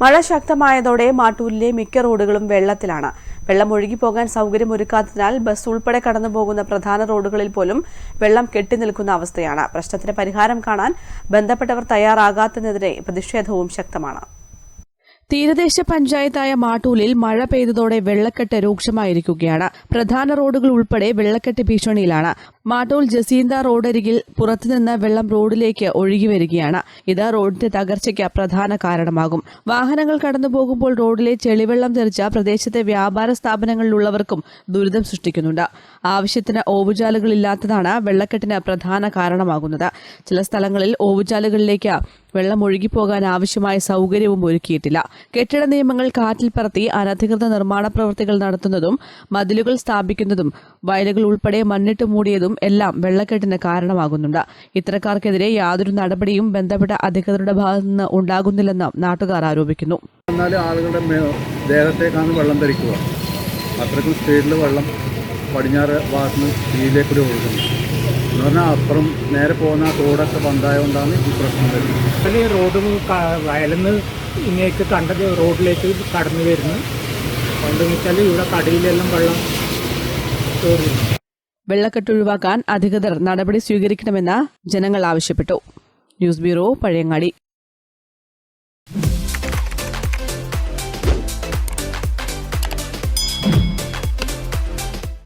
മഴ ശക്തമായതോടെ മാട്ടൂരിലെ മിക്ക റോഡുകളും വെള്ളത്തിലാണ്. വെള്ളം ഒഴുകിപ്പോകാൻ സൗകര്യമൊരുക്കാത്തതിനാൽ ബസ് ഉൾപ്പെടെ കടന്നുപോകുന്ന പ്രധാന റോഡുകളിൽ പോലും വെള്ളം കെട്ടിനിൽക്കുന്ന അവസ്ഥയാണ്. പ്രശ്നത്തിന് പരിഹാരം കാണാൻ ബന്ധപ്പെട്ടവർ തയ്യാറാകാത്തതിനെതിരെ പ്രതിഷേധവും ശക്തമാണ്. തീരദേശ പഞ്ചായത്തായ മാട്ടൂലിൽ മഴ പെയ്തതോടെ വെള്ളക്കെട്ട് രൂക്ഷമായിരിക്കുകയാണ്. പ്രധാന റോഡുകൾ ഉൾപ്പെടെ വെള്ളക്കെട്ട് ഭീഷണിയിലാണ്. മാട്ടൂൽ ജസീന്ത റോഡരികിൽ പുറത്തുനിന്ന് വെള്ളം റോഡിലേക്ക് ഒഴുകി വരികയാണ്. ഇത് റോഡിന്റെ തകർച്ചയ്ക്ക് പ്രധാന കാരണമാകും. വാഹനങ്ങൾ കടന്നുപോകുമ്പോൾ റോഡിലെ ചെളിവെള്ളം തെറിച്ച പ്രദേശത്തെ വ്യാപാര സ്ഥാപനങ്ങളിലുള്ളവർക്കും ദുരിതം സൃഷ്ടിക്കുന്നുണ്ട്. ആവശ്യത്തിന് ഓവുചാലുകളില്ലാത്തതാണ് വെള്ളക്കെട്ടിന് പ്രധാന കാരണമാകുന്നത്. ചില സ്ഥലങ്ങളിൽ ഓവുചാലുകളിലേക്ക് വെള്ളം ഒഴുകിപ്പോകാൻ ആവശ്യമായ സൗകര്യവും ഒരുക്കിയിട്ടില്ല. കെട്ടിട നിയമങ്ങൾ കാറ്റിൽ പറത്തി അനധികൃത നിർമ്മാണ പ്രവൃത്തികൾ നടത്തുന്നതും മതിലുകൾ സ്ഥാപിക്കുന്നതും വയലുകൾ ഉൾപ്പെടെ മണ്ണിട്ട് മൂടിയതും എല്ലാം വെള്ളക്കെട്ടിന് കാരണമാകുന്നുണ്ട്. ഇത്തരക്കാർക്കെതിരെ യാതൊരു നടപടിയും ബന്ധപ്പെട്ട അധികൃതരുടെ ഭാഗത്തുനിന്ന് ഉണ്ടാകുന്നില്ലെന്ന് നാട്ടുകാർ ആരോപിക്കുന്നു. എന്നാൽ ആളുകളുടെ വെള്ളം അത്രയ്ക്കും സ്പീഡിൽ വെള്ളം പടിഞ്ഞാറ് ഭാഗത്ത് നിന്ന് കീഴിലേക്ക് ഒഴുകുന്നു. എന്ന് പറഞ്ഞാൽ അപ്പുറം നേരെ പോകുന്ന ആ തോടൊക്കെ ബന്ധായതുകൊണ്ടാണ് ഈ പ്രശ്നം വരുന്നത്. അതിൽ റോഡ് വയലിന്ന് ഇങ്ങേക്ക് കണ്ടത് റോഡിലേക്ക് കടന്നു വരുന്നു. അതുകൊണ്ടെന്ന് വെച്ചാൽ ഇവിടെ കടയിലെല്ലാം വെള്ളം കയറി വെള്ളക്കെട്ട് ഒഴിവാക്കാൻ അധികൃതർ നടപടി സ്വീകരിക്കണമെന്ന് ജനങ്ങൾ ആവശ്യപ്പെട്ടു. News bureau Pazhayangadi.